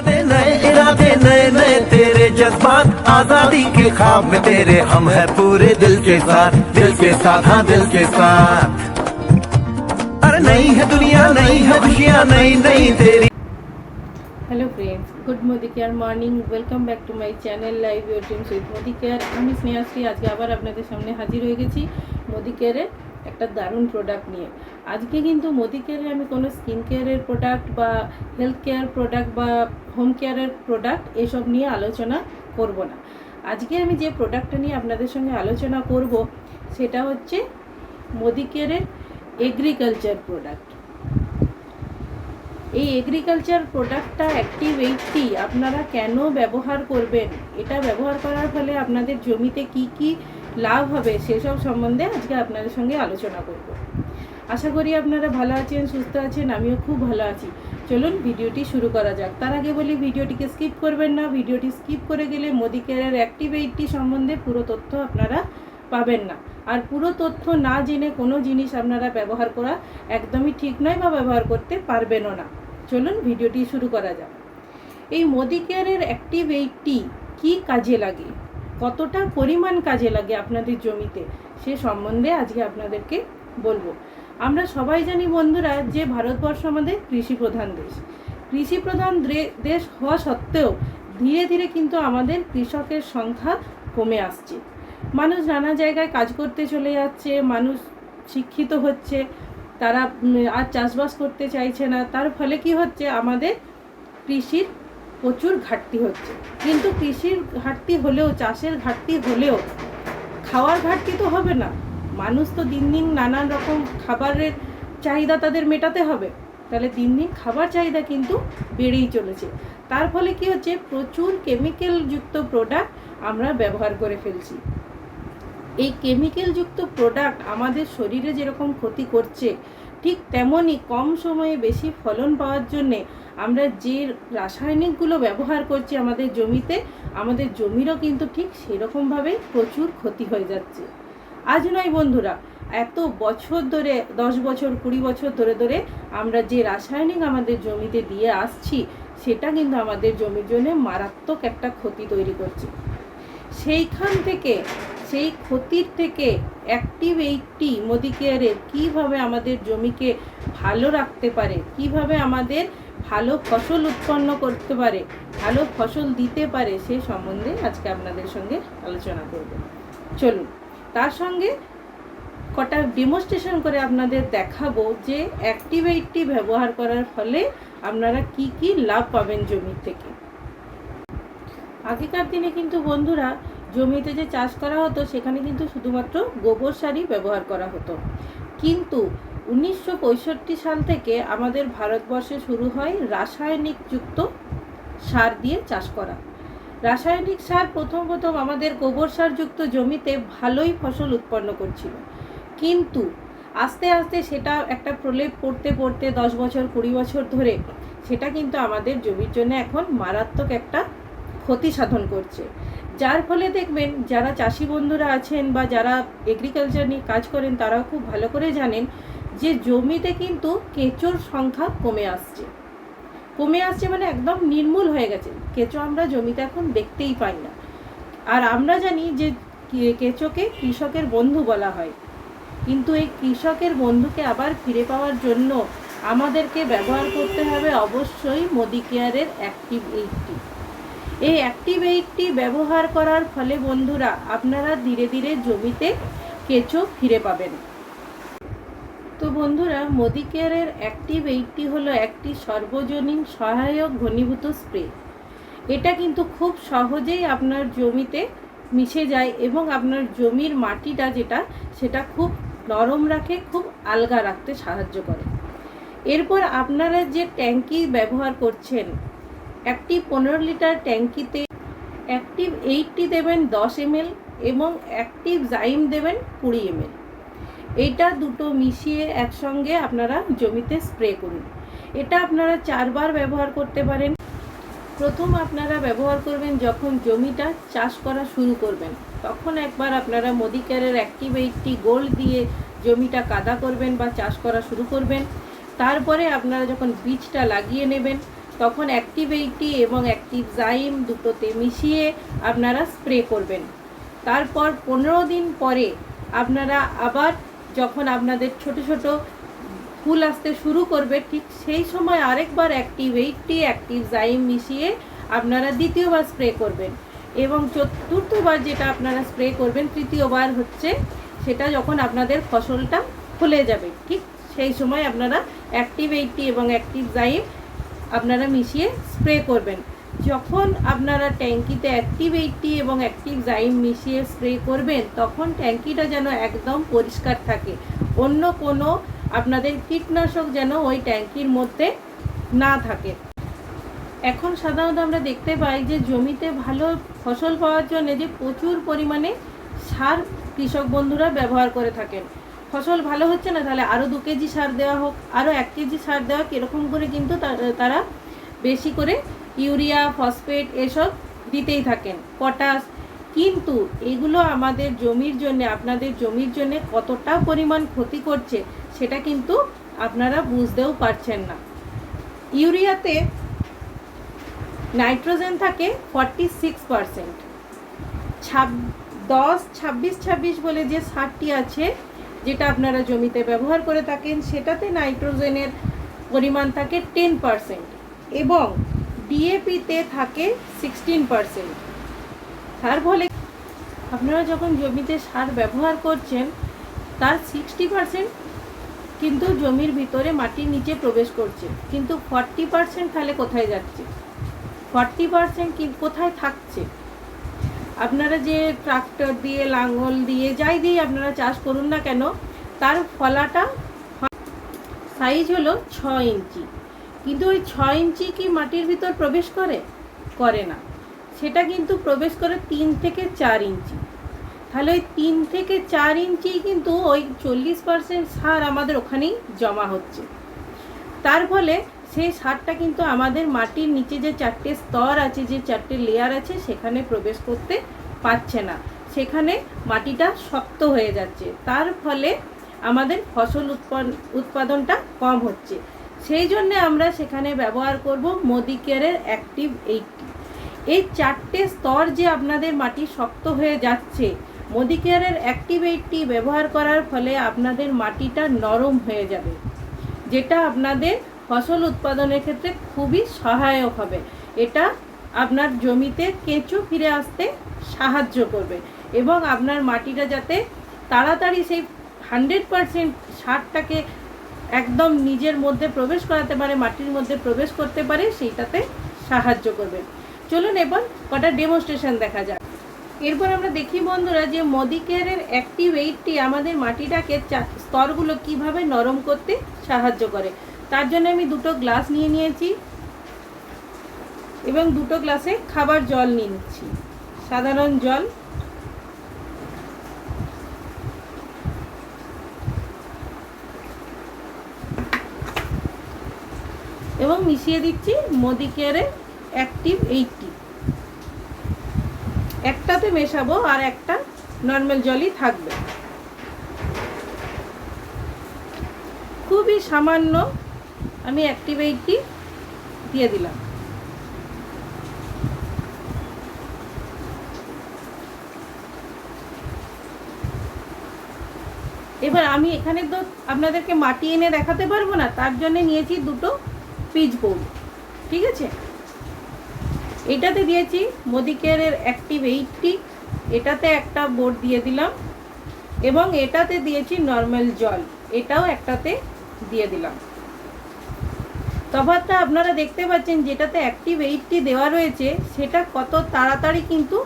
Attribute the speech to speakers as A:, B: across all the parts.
A: इरादे नए इरादे नए नए तेरे जज्बात आजादी के ख्वाब में तेरे हम है पूरे दिल के साथ दिल के साथ हाँ दिल के साथ अरे नई है दुनिया नई है खुशियाँ नई नई तेरी
B: hello friends good Modi care morning welcome back to my channel live your dreams with Modi care আমি স্নেহাশ্রী আজকে আবার আপনাদের সামনে হাজির হয়ে গেছি মোদি কেয়ারের একটা দারুণ প্রোডাক্ট নিয়ে। আজকে কিন্তু মোদি কেয়ারে আমি কোনো স্কিন কেয়ারের প্রোডাক্ট বা হেলথ কেয়ার প্রোডাক্ট বা হোম কেয়ারের প্রোডাক্ট এসব নিয়ে আলোচনা করব না। আজকে আমি যে প্রোডাক্টটা নিয়ে আপনাদের সঙ্গে আলোচনা করব, সেটা হচ্ছে মোদি কেয়ারের এগ্রিকালচার প্রোডাক্ট এই এগ্রিকালচার প্রোডাক্টটা অ্যাক্টিভ এইটটি আপনারা কেন ব্যবহার করবেন? এটা ব্যবহার করার ফলে আপনাদের জমিতে কি কি লাভ হবে সেসব সম্বন্ধে আজকে আপনাদের সঙ্গে আলোচনা করব। আশা করি আপনারা ভালো আছেন, সুস্থ আছেন, আমিও খুব ভালো আছি। চলুন ভিডিওটি শুরু করা যাক। তার আগে বলি, ভিডিওটিকে স্কিপ করবেন না। ভিডিওটি স্কিপ করে গেলে মোদি কেয়ারের অ্যাক্টিভ এইটটি সম্বন্ধে পুরো তথ্য আপনারা পাবেন না। আর পুরো তথ্য না জেনে কোনো জিনিস আপনারা ব্যবহার করা একদমই ঠিক নয় বা ব্যবহার করতে পারবেনও না। চলুন ভিডিওটি শুরু করা যাক। এই মোদি কেয়ারের অ্যাক্টিভ এইটটি কী কাজে লাগে? কতটা পরিমাণ কাজে লাগে আপনাদের জমিতে, সে সম্বন্ধে আজকে আপনাদেরকে বলব। আমরা সবাই জানি বন্ধুরা যে ভারতবর্ষ আমাদের কৃষি প্রধান দেশ। কৃষি প্রধান দেশ হওয়া সত্ত্বেও ধীরে ধীরে কিন্তু আমাদের কৃষকের সংখ্যা কমে আসছে। মানুষ নানা জায়গায় কাজ করতে চলে যাচ্ছে, মানুষ শিক্ষিত হচ্ছে, তারা আর চাষবাস করতে চাইছে না। তার ফলে কি হচ্ছে, আমাদের কৃষির প্রচুর ঘাটতি হচ্ছে। কিন্তু কৃষির ঘাটতি হলেও, চাষের ঘাটতি হলেও খাওয়ার ঘাটতি তো হবে না। মানুষ তো দিন দিন নানান রকম খাবারের চাহিদা তাদের মেটাতে হবে। তাহলে দিন দিন খাবার চাহিদা কিন্তু বেড়েই চলেছে। তার ফলে কি হচ্ছে? প্রচুর কেমিক্যাল যুক্ত প্রোডাক্ট আমরা ব্যবহার করে ফেলছি। এই কেমিক্যালযুক্ত প্রোডাক্ট আমাদের শরীরে যেরকম ক্ষতি করছে, ঠিক তেমনই কম সময়ে বেশি ফলন পাওয়ার জন্যে আমরা যে রাসায়নিকগুলো ব্যবহার করছি আমাদের জমিতে, আমাদের জমিরও কিন্তু ঠিক সেরকমভাবেই প্রচুর ক্ষতি হয়ে যাচ্ছে। আজ নয় বন্ধুরা, এত বছর ধরে, দশ বছর, কুড়ি বছর ধরে ধরে আমরা যে রাসায়নিক আমাদের জমিতে দিয়ে আসছি, সেটা কিন্তু আমাদের জমির জন্য মারাত্মক একটা ক্ষতি তৈরি করছে। সেইখান থেকে, সেই ক্ষতির থেকে অ্যাক্টিভ এইটটি মোদি কেয়ারের কীভাবে আমাদের জমিকে ভালো রাখতে পারে, কীভাবে আমাদের ভালো ফসল উৎপন্ন করতে পারে, ভালো ফসল দিতে পারে, সে সম্বন্ধে আজকে আপনাদের সঙ্গে আলোচনা করব। চলুন, তার সঙ্গে কটা ডেমোস্ট্রেশন করে আপনাদের দেখাবো যে অ্যাক্টিভ এইটটি ব্যবহার করার ফলে আপনারা কি কি লাভ পাবেন জমির থেকে। আগেকার দিনে কিন্তু বন্ধুরা জমিতে যে চাষ করা হতো, সেখানে কিন্তু শুধুমাত্র গোবর সারই ব্যবহার করা হতো। কিন্তু উনিশশো পঁয়ষট্টি সাল থেকে আমাদের ভারতবর্ষে শুরু হয় রাসায়নিক যুক্ত সার দিয়ে চাষ করা। রাসায়নিক সার প্রথম প্রথম আমাদের গোবর সার যুক্ত জমিতে ভালোই ফসল উৎপন্ন করছিল। কিন্তু আস্তে আস্তে সেটা একটা প্রলেপ পড়তে পড়তে দশ বছর কুড়ি বছর ধরে সেটা কিন্তু আমাদের জমির জন্য এখন মারাত্মক একটা ক্ষতি সাধন করছে। যার ফলে দেখবেন যারা চাষি বন্ধুরা আছেন বা যারা এগ্রিকালচার নিয়ে কাজ করেন তারাও খুব ভালো করে জানেন যে জমিতে কিন্তু কেঁচোর সংখ্যা কমে আসছে। কমে আসছে মানে একদম নির্মূল হয়ে গেছে। কেঁচো আমরা জমিতে এখন দেখতেই পাই না। আর আমরা জানি যে কেঁচোকে কৃষকের বন্ধু বলা হয়। কিন্তু এই কৃষকের বন্ধুকে আবার ফিরে পাওয়ার জন্য আমাদেরকে ব্যবহার করতে হবে অবশ্যই মোদি কেয়ারের অ্যাক্টিভ এইটটি। এই অ্যাক্টিভ এইটটি ব্যবহার করার ফলে বন্ধুরা, আপনারা ধীরে ধীরে জমিতে কেঁচো ফিরে পাবেন। বন্ধুরা মোদি কেয়ারের অ্যাক্টিভ এইটটি হলো একটি সর্বজনীন সহায়ক ঘনীভূত স্প্রে এটা কিন্তু খুব সহজেই আপনার জমিতে মিশে যায় এবং আপনার জমির মাটিটা যেটা, সেটা খুব নরম রাখে, খুব আলগা রাখতে সাহায্য করে। এরপর আপনারা যে ট্যাঙ্কি ব্যবহার করছেন, একটি পনেরো লিটার ট্যাঙ্কিতে অ্যাক্টিভ এইটটি দেবেন দশ এমএল এবং অ্যাক্টিভ জাইম দেবেন কুড়ি এমএল। এটা দুটো মিশিয়ে একসঙ্গে আপনারা জমিতে স্প্রে করুন। এটা আপনারা চারবার ব্যবহার করতে পারেন। প্রথম আপনারা ব্যবহার করবেন যখন জমিটা চাষ করা শুরু করবেন। তখন একবার আপনারা মোদি কেয়ারের অ্যাক্টিভ এইটটি গোল্ড দিয়ে জমিটা কাদা করবেন বা চাষ করা শুরু করবেন। তারপরে আপনারা যখন বীজটা লাগিয়ে নেবেন, তখন অ্যাক্টিভ এইটি এবং অ্যাক্টিভ জাইম দুটোতে মিশিয়ে আপনারা স্প্রে করবেন। তারপর পনেরো দিন পরে আপনারা আবার যখন আপনাদের ছোট ছোট ফুল আসতে শুরু করবে, ঠিক সেই সময় আরেকবার অ্যাক্টিভ এইটটি অ্যাক্টিভ জাইম মিশিয়ে আপনারা দ্বিতীয়বার স্প্রে করবেন। এবং চতুর্থবার যেটা আপনারা স্প্রে করবেন, তৃতীয়বার হচ্ছে সেটা যখন আপনাদের ফসলটা ফুলে যাবে, ঠিক সেই সময় আপনারা অ্যাক্টিভ এইটটি এবং অ্যাক্টিভ জাইম আপনারা মিশিয়ে স্প্রে করবেন। যখন আপনারা ট্যাঙ্কিতে অ্যাক্টিভ এইটটি এবং অ্যাক্টিভ জাইম মিশিয়ে স্প্রে করবেন, তখন ট্যাঙ্কিটা যেন একদম পরিষ্কার থাকে। অন্য কোনো আপনাদের কীটনাশক যেন ওই ট্যাঙ্কির মধ্যে না থাকে। এখন সাধারণত আমরা দেখতে পাই যে, জমিতে ভালো ফসল পাওয়ার জন্য যে প্রচুর পরিমাণে সার কৃষক বন্ধুরা ব্যবহার করে থাকেন। ফসল ভালো হচ্ছে না, তাহলে আরও দু কেজি সার দেওয়া হোক আরও এক কেজি সার দেওয়া হোক, এরকম করে কিন্তু তারা বেশি করে ইউরিয়া, ফসফেট এসব দিতেই থাকেন। পটাশ। কিন্তু এগুলো আমাদের জমির জন্য, আপনাদের জমির জন্য কতটা পরিমাণ ক্ষতি করছে, সেটা কিন্তু আপনারা বুঝতেও পারছেন না। ইউরিয়াতে নাইট্রোজেন থাকে ফর্টি সিক্স পারসেন্ট। দশ, ছাব্বিশ ছাব্বিশ বলে যে সারটি আছে, যেটা আপনারা জমিতে ব্যবহার করে থাকেন, সেটাতে নাইট্রোজেনের পরিমাণ থাকে টেন পারসেন্ট। এবং ডিএপিতে থাকে সিক্সটিন পারসেন্ট তার ফলে আপনারা যখন জমিতে সার ব্যবহার করছেন, তার সিক্সটি পারসেন্ট কিন্তু জমির ভিতরে মাটির নিচে প্রবেশ করছে। কিন্তু ফর্টি পারসেন্ট তাহলে কোথায় যাচ্ছে? ফর্টি পারসেন্ট কি কোথায় থাকছে? আপনারা যে ট্রাক্টর দিয়ে, লাঙ্গল দিয়ে, যাই দিয়ে আপনারা চাষ করুন না কেন, তার ফলাটা সাইজ হলো ছ ইঞ্চি। কিন্তু ওই ছ ইঞ্চি কি মাটির ভিতর প্রবেশ করে? করে না। সেটা কিন্তু প্রবেশ করে তিন থেকে চার ইঞ্চি। তাহলে ওই তিন থেকে চার ইঞ্চি কিন্তু ওই চল্লিশ পার্সেন্ট সার আমাদের ওখানেই জমা হচ্ছে। তার ফলে সেই সারটা কিন্তু আমাদের মাটির নিচে যে চারটে স্তর আছে, যে চারটে লেয়ার আছে, সেখানে প্রবেশ করতে পারছে না। সেখানে মাটিটা শক্ত হয়ে যাচ্ছে। তার ফলে আমাদের ফসল উৎপাদনটা কম হচ্ছে। সেই জন্যে আমরা সেখানে ব্যবহার করব মোদি কেয়ারের অ্যাক্টিভ এইটটি এই চারটে স্তর যে আপনাদের মাটি শক্ত হয়ে যাচ্ছে মোদি কেয়ারের অ্যাক্টিভ এইটটি ব্যবহার করার ফলে আপনাদের মাটিটা নরম হয়ে যাবে, যেটা আপনাদের ফসল উৎপাদনের ক্ষেত্রে খুবই সহায়ক হবে। এটা আপনার জমিতে কেঁচো ফিরে আসতে সাহায্য করবে এবং আপনার মাটিটা যাতে তাড়াতাড়ি সেই হান্ড্রেড পারসেন্ট সারটাকে একদম নিজের মধ্যে প্রবেশ করাতে পারে, মাটির মধ্যে প্রবেশ করতে পারে, সেইটাতে সাহায্য করবে। চলুন এবার কটা ডেমনস্ট্রেশন দেখা যাক। এরপর আমরা দেখি বন্ধুরা যে মোদিকেয়ারের অ্যাক্টিভ এইটটি আমাদের মাটিটাকে স্তরগুলো কীভাবে নরম করতে সাহায্য করে। তার জন্য আমি দুটো গ্লাস নিয়ে নিয়েছি এবং দুটো গ্লাসে খাবার জল নিয়ে নিচ্ছি। সাধারণ জল। এবং মিশিয়ে দিচ্ছি মোদিকেয়ারের অ্যাক্টিভ এইটটি একটাতে মেশাবো আর একটা নর্মাল জলই থাকবে। খুবই সামান্য আমি অ্যাক্টিভ এইটটি দিয়ে দিলাম। এবার আমি এখানে তো আপনাদেরকে মাটি এনে দেখাতে পারব না, তার জন্য নিয়েছি দুটো পিচ বোর্ড, ঠিক আছে? এটাতে দিয়েছি মোদিকেয়ারের অ্যাক্টিভ এইটটি এটাতে একটা বোর্ড দিয়ে দিলাম এবং এটাতে দিয়েছি নর্মাল জল, এটাও একটাতে দিয়ে দিলাম। তফাৎটা আপনারা দেখতে পাচ্ছেন যেটাতে অ্যাক্টিভ এইটটি দেওয়া রয়েছে, সেটা কত তাড়াতাড়ি কিন্তু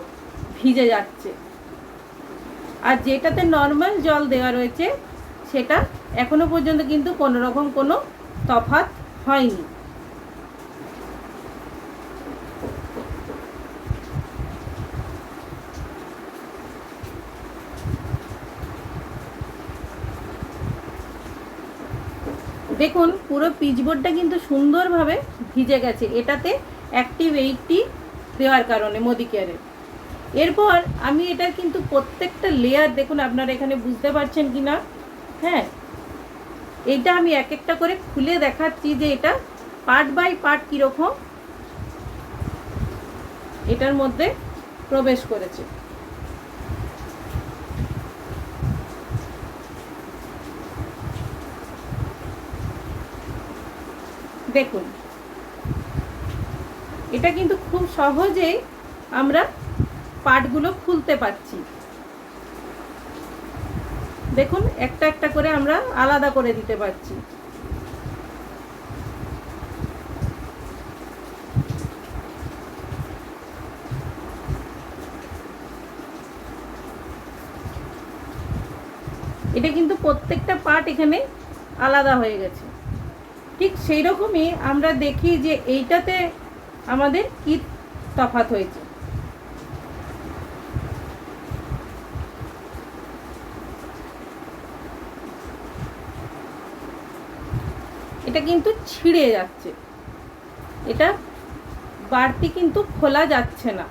B: ভিজে যাচ্ছে। আর যেটাতে নর্মাল জল দেওয়া রয়েছে, সেটা এখনও পর্যন্ত কিন্তু কোনো রকম কোনো তফাৎ হয়নি। দেখুন, পুরো পিচবোর্ডটা কিন্তু সুন্দরভাবে ভিজে গেছে। এটাতে অ্যাক্টিভ এইটটি দেওয়ার কারণে মোদিকেয়ারের এরপর আমি এটার কিন্তু প্রত্যেকটা লেয়ার দেখুন, আপনারা এখানে বুঝতে পারছেন কি না হ্যাঁ এইটা আমি এক একটা করে খুলে দেখাচ্ছি যে এটা পার্ট বাই পার্ট কীরকম এটার মধ্যে প্রবেশ করেছে। দেখুন। এটা কিন্তু খুব সহজেই আমরা পার্টগুলো খুলতে পারছি। দেখুন, একটা একটা করে আমরা আলাদা করে দিতে পারছি। এটা কিন্তু প্রত্যেকটা পার্ট এখানে আলাদা হয়ে গেছে। ঠিক সেই রকমই আমরা দেখি যে এইটাতে আমাদের কি তফাৎ হয়েছে। এটা কিন্তু ছিঁড়ে যাচ্ছে। এটা বাড়তি কিন্তু খোলা যাচ্ছে না।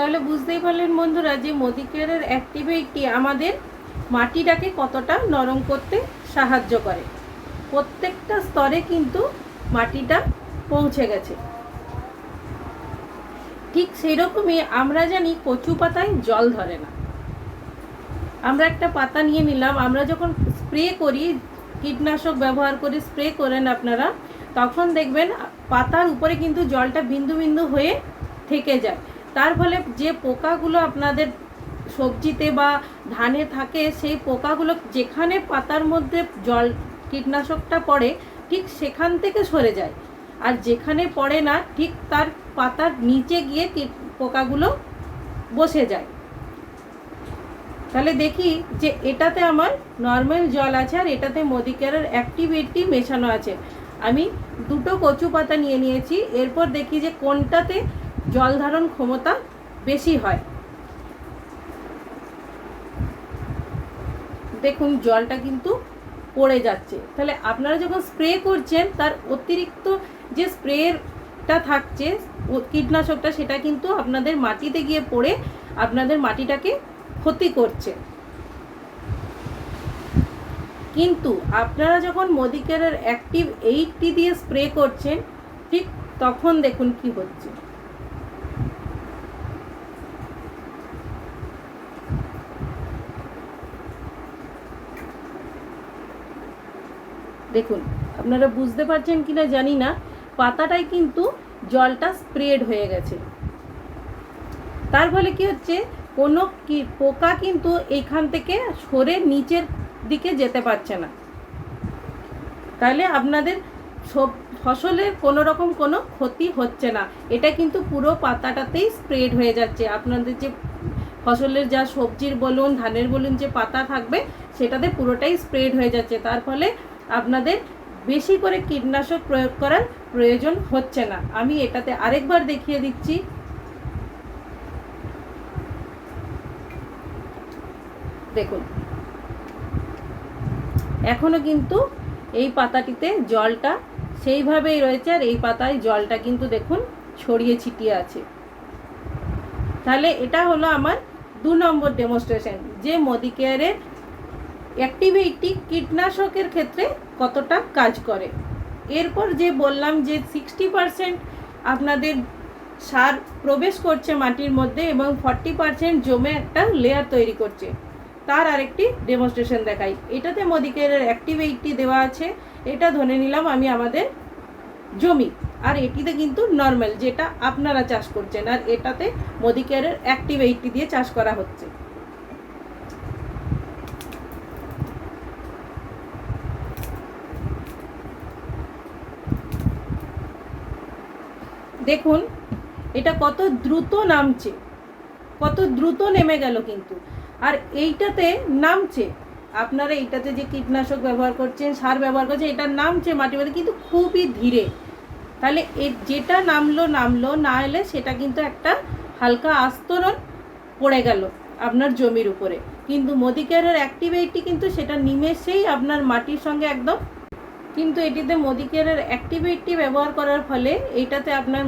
B: তাহলে বুঝতেই পারলেন বন্ধুরা যে মোদিকেয়ারের অ্যাক্টিভিটি আমাদের মাটিটাকে কতটা নরম করতে সাহায্য করে। প্রত্যেকটা স্তরে কিন্তু মাটিটা পৌঁছে গেছে। ঠিক সেই রকমই আমরা জানি কচু পাতায় জল ধরে না। আমরা একটা পাতা নিয়ে নিলাম, আমরা যখন স্প্রে করি, কীটনাশক ব্যবহার করে স্প্রে করেন আপনারা, তখন দেখবেন পাতার উপরে কিন্তু জলটা বিন্দু বিন্দু হয়ে থেকে যায়। তার ফলে যে পোকাগুলো আপনাদের সবজিতে বা ধানে থাকে, সেই পোকাগুলো যেখানে পাতার মধ্যে জল কীটনাশকটা পড়ে, ঠিক সেখান থেকে সরে যায়। আর যেখানে পড়ে না, ঠিক তার পাতার নিচে গিয়ে পোকাগুলো বসে যায়। তাহলে দেখি যে এটাতে আমার নর্মাল জল আছে আর এটাতে মোদিকেয়ারের অ্যাক্টিভিটি মেশানো আছে। আমি দুটো কচু পাতা নিয়ে নিয়েছি, এরপর দেখি যে কোনটাতে জল ধারণ ক্ষমতা বেশি হয়। দেখুন, জলটা কিন্তু পড়ে যাচ্ছে। তাহলে আপনারা যখন স্প্রে করছেন, তার অতিরিক্ত যে স্প্রেটা থাকছে কীটনাশকটা, সেটা কিন্তু আপনাদের মাটিতে গিয়ে পড়ে আপনাদের মাটিটাকে ক্ষতি করছে। কিন্তু আপনারা যখন মোদিকেয়ারের অ্যাক্টিভ এইটটি দিয়ে স্প্রে করছেন, ঠিক তখন দেখুন কি হচ্ছে। দেখুন, আপনারা বুঝতে পারছেন কিনা জানি না পাতাটায় কিন্তু জলটা স্প্রেড হয়ে গেছে। তার ফলে কি হচ্ছে, কোনো কি, পোকা কিন্তু এইখান থেকে সরে নিচের দিকে যেতে পারছে না। তাহলে আপনাদের সব ফসলের কোনো রকম কোনো ক্ষতি হচ্ছে না। এটা কিন্তু পুরো পাতাটাতেই স্প্রেড হয়ে যাচ্ছে। আপনাদের যে ফসলের যা সবজির বলুন, ধানের বলুন যে পাতা থাকবে, সেটাতে পুরোটাই স্প্রেড হয়ে যাচ্ছে। তার ফলে আপনাদের বেশি করে কীটনাশক প্রয়োগ করার প্রয়োজন হচ্ছে না। আমি এটাতে আরেকবার দেখিয়ে দিচ্ছি। দেখুন। এখনও কিন্তু এই পাতাটিতে জলটা সেইভাবেই রয়েছে আর এই পাতায় জলটা কিন্তু দেখুন ছড়িয়ে ছিটিয়ে আছে। তাহলে এটা হলো আমার দু নম্বর ডেমনস্ট্রেশন যে মোদি কেয়ারের অ্যাক্টিভিটি কীটনাশকের ক্ষেত্রে কতটা কাজ করে? এরপর যে বললাম যে সিক্সটি পারসেন্ট আপনাদের সার প্রবেশ করছে মাটির মধ্যে এবং ফর্টি পারসেন্ট জমে একটা লেয়ার তৈরি করছে। তার আরেকটি ডেমনস্ট্রেশন দেখাই। এটাতে মোদিকেয়ারের অ্যাক্টিভিটি দেওয়া আছে। এটা ধরে নিলাম আমি আমাদের জমি। আর এটিতে কিন্তু নর্মাল যেটা আপনারা চাষ করছেন। আর এটাতে মোদিকেয়ারের অ্যাক্টিভ এইটটি দিয়ে চাষ করা হচ্ছে। দেখুন, এটা কত দ্রুত নামছে, কত দ্রুত নেমে গেল কিন্তু। আর এইটাতে নামছে, আপনারা এইটাতে যে কীটনাশক ব্যবহার করছেন, সার ব্যবহার করছেন, এটা নামছে মাটির মধ্যে কিন্তু খুবই ধীরে। তাহলে এ যেটা নামলো নামলো, না এলে সেটা কিন্তু একটা হালকা আস্তরণ পড়ে গেল আপনার জমির উপরে। কিন্তু মোদিকেয়ারের অ্যাক্টিভিটি কিন্তু সেটা নিমেষেই আপনার মাটির সঙ্গে একদম কিন্তু এটিতে মোদি কেয়ারের অ্যাক্টিভিটি ব্যবহার করার ফলে এটাতে আপনার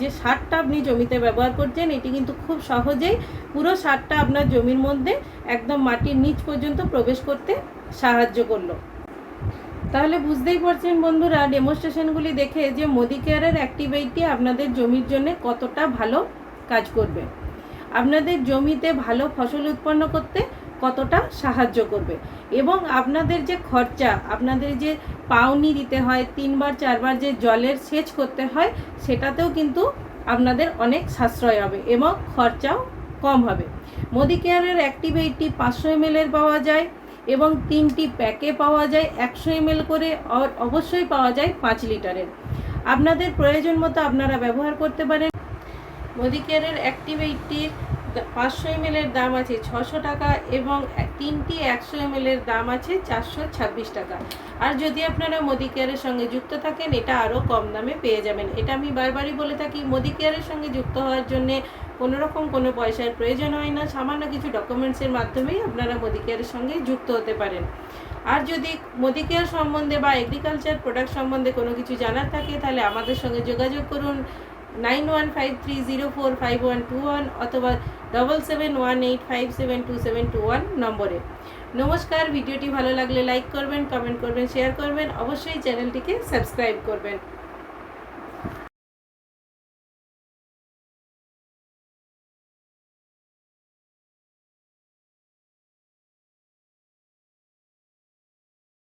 B: যে সারটা আপনি জমিতে ব্যবহার করছেন, এটি কিন্তু খুব সহজেই পুরো সারটা আপনার জমির মধ্যে একদম মাটির নিচ পর্যন্ত প্রবেশ করতে সাহায্য করল। তাহলে বুঝতেই পারছেন বন্ধুরা ডেমনস্ট্রেশনগুলি দেখে যে মোদি কেয়ারের অ্যাক্টিভিটি আপনাদের জমির জন্য কতটা ভালো কাজ করবে। আপনাদের জমিতে ভালো ফসল উৎপন্ন করতে কতটা সাহায্য করবে। এবং আপনাদের যে খরচা, আপনাদের যে পাওনি দিতে হয়, তিনবার, চারবার যে জলের সেচ করতে হয়, সেটাতেও কিন্তু আপনাদের অনেক সাশ্রয় হবে এবং খরচাও কম হবে। মোদি কেয়ারের অ্যাক্টিভিটি পাঁচশো এম এর পাওয়া যায় এবং তিনটি প্যাকে পাওয়া যায় একশো এম করে অবশ্যই পাওয়া যায় পাঁচ লিটারের। আপনাদের প্রয়োজন মতো আপনারা ব্যবহার করতে পারেন। মোদি কেয়ারের অ্যাক্টিভিটির পাঁচশো এম এর দাম আছে ছশো টাকা এবং তিনটি একশো এম এর দাম আছে চারশো ছাব্বিশ টাকা। আর যদি আপনারা মোদি কেয়ারের সঙ্গে যুক্ত থাকেন, এটা আরও কম দামে পেয়ে যাবেন। এটা আমি বারবারই বলে থাকি, মোদি কেয়ারের সঙ্গে যুক্ত হওয়ার জন্যে কোনো রকম কোনো পয়সার প্রয়োজন হয় না। সামান্য কিছু ডকুমেন্টসের মাধ্যমেই আপনারা মোদি কেয়ারের সঙ্গে যুক্ত হতে পারেন। আর যদি মোদি কেয়ার সম্বন্ধে বা এগ্রিকালচার প্রোডাক্ট সম্বন্ধে কোনো কিছু জানার থাকে, তাহলে আমাদের সঙ্গে যোগাযোগ করুন। Nine one five three zero four five one two one অথবা double seven one eight five seven two seven two one নম্বরে। নমস্কার, ভিডিওটি ভালো লাগলে লাইক করবেন কমেন্ট করবেন শেয়ার করবেন। অবশ্যই চ্যানেলটিকে সাবস্ক্রাইব করবেন।